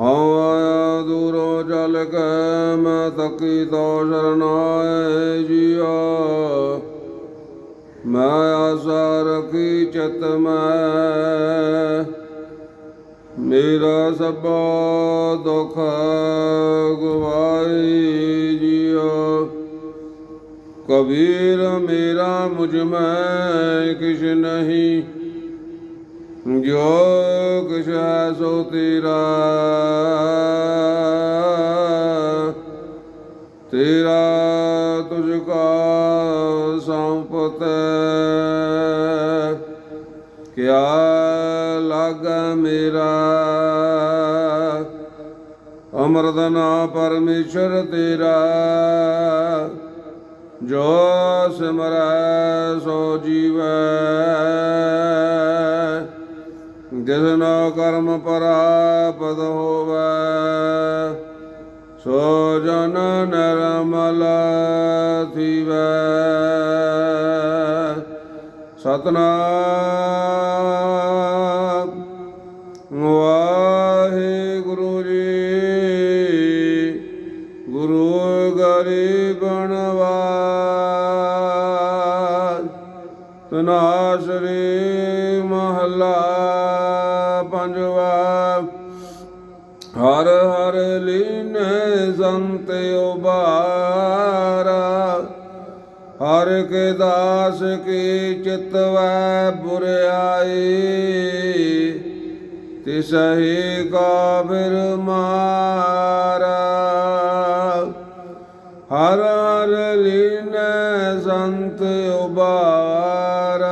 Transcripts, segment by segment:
ہاں دوروں جل کے میں تکی تو شرنا جیا، میں آسار کی چت میں، میرا سب دکھ گوائی جیا کبیر میرا مجھ میں کچھ نہیں۔ ਨਹੀਂ ਜੋ ਸੋ ਤੇਰਾ ਤੇਰਾ ਤੁਝ ਕਾ ਸੰਪਤ। ਕਿਆ ਲਾਗ ਮੇਰਾ, ਅਮਰਤ ਨਾ ਪਰਮੇਸ਼ਰ ਤੇਰਾ, ਜੋ ਸਿਮਰੈ ਸੋ ਜੀਵੈ। ਜਿਸਨੋ ਕਰਮ ਪਰਾਪਤ ਹੋਵੈ, ਸੋ ਜਨ ਨਰਮਲ ਥੀਵੈ। ਸਤਨਾਮ। ਵਾਹਿਗੁਰੂ ਜੀ, ਗੁਰੂ ਗਰੀਬਨ ਵਾਜ ਤਨਾਸਰੀ ਮਹਲਾ ਪੰਜਵਾ, ਹਰ ਹਰ ਲੀਨੇ ਸੰਤ ਉਬਾਰਾ, ਹਰ ਕੇ ਦਾਸ ਕੀ ਚਿਤਵੈ ਬੁਰਿਆਈ ਤਿਸਹੀ ਕਾਬਿਰ ਮਾਰਾ। ਹਰ ਹਰ ਲੀਨੈ ਸੰਤ ਉਬਾਰਾ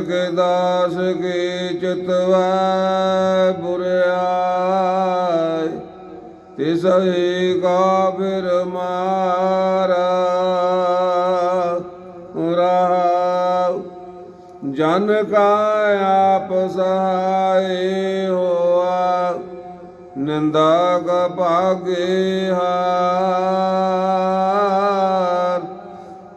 ਹਰ ਕੇ ਦਾਸ ਕੀ ਚਿਤਵੈ ਬੁਰਿਆਈ, ਤਿਸਹੀ ਕਾਬਿਰ ਮਾਰਾ ਰਹਾਉ ਜਨ ਕਾ ਆਪ ਸਹਾਈ ਹੋਆ, ਨਿੰਦਾ ਕ ਭਾਗੇ ਹਾਰ।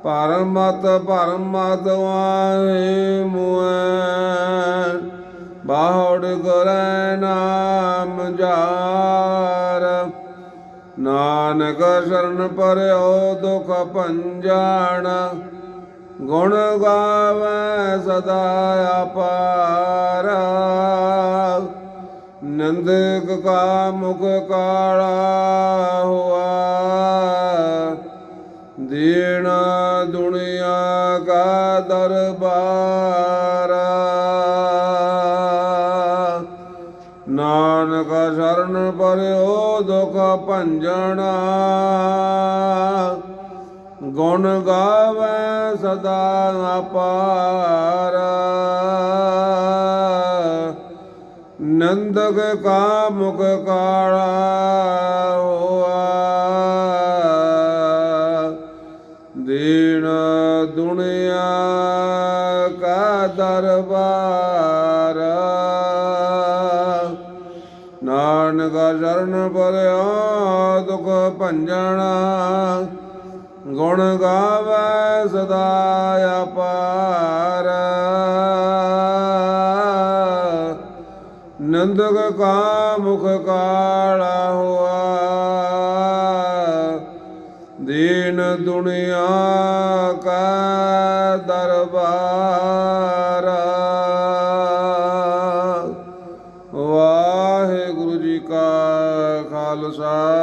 ਪਰਮਤ ਪਰਮਤ ਵਾਹੇ ਮੁਐ ਬਾਹੜ ਕਰੈ ਨਾਮ ਜਾਰ। ਨਾਨਕ ਸ਼ਰਨ ਪਰਿਓ ਦੁਖ ਭੰਜਾਣ ਗੁਣ ਗਾਵੇ ਸਦਾ ਅਪਾਰ। ਨੰਦਕ ਕਾ ਮੁਖ ਕਾਲਾ ਹੁਆ ਦੀਨ ਦੁਨੀਆ ਕਾ ਦਰਬਾਰਾ। ਨਾਨਕ ਸ਼ਰਨ ਪਰਿਓ ਦੁਖ ਭੰਜਣਾ। ਗੁਣ ਗਾਵੇ ਸਦਾ ਅਪਾਰ। ਨੰਦਕ ਕਾ ਮੁਖ ਕਾਲਾ। ਦਰਬਾਰ। ਨਾਨਕ ਸ਼ਰਨ ਪਰਿਆ, ਦੁਖ ਭੰਜਣਾ। ਗੁਣ ਗਾਵੇ ਸਦਾ ਅਪਾਰ। ਨੰਦਕ ਕਾ ਮੁਖ ਕਾਲਾ ਹੋਆ। ਦੀਨ ਦੁਨੀਆ ਕਾ ਦਰਬਾਰ। ਵਾਹਿਗੁਰੂ ਜੀ ਕਾ ਖਾਲਸਾ।